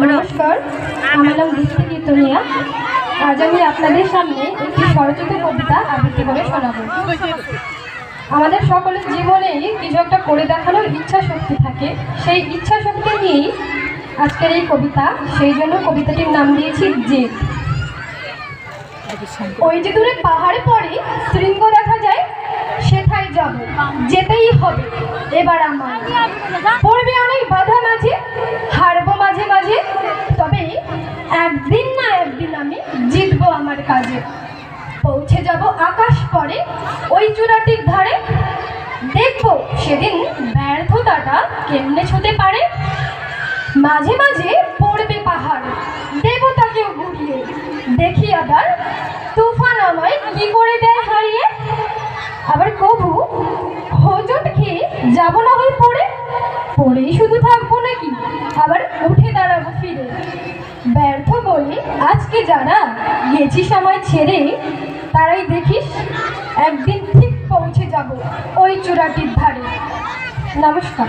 নমস্কার আমার নাম আজ আমি আপনাদের সামনে একটি স্বরচিত কবিতা আবৃত্তি করে শোনাবো। আমাদের সকলের জীবনেই কিছু একটা করে দেখানোর ইচ্ছা শক্তি থাকে। সেই ইচ্ছা শক্তি নিয়েই আজকের এই কবিতা। সেই জন্য কবিতাটির নাম দিয়েছি জেদ। ওই যে দূরে পাহাড়ে পড়ে শৃঙ্গ দেখা যায়, সেথায় যাব, যেতেই হবে। এবার কাজে। পৌঁছে যাব আকাশ পরে, ওই চূড়াটির ধারে। দেখব সেদিন ব্যর্থতাটা কেমনে ছুতে পারে। মাঝে মাঝে পড়বে পাহাড় দেবতাকেও ঘুরিয়ে দেখি আবার তুফান আমায় কি করে দেয় হারিয়ে। আবার কবু হোজট খেয়ে যাব না হয়ে পড়ে। পড়েই শুধু থাকব নাকি? আজকে যারা গেছি সময় ছেড়ে, তারাই দেখিস, একদিন ঠিক পৌঁছে যাব ওই চূড়াটির ধারে। নমস্কার।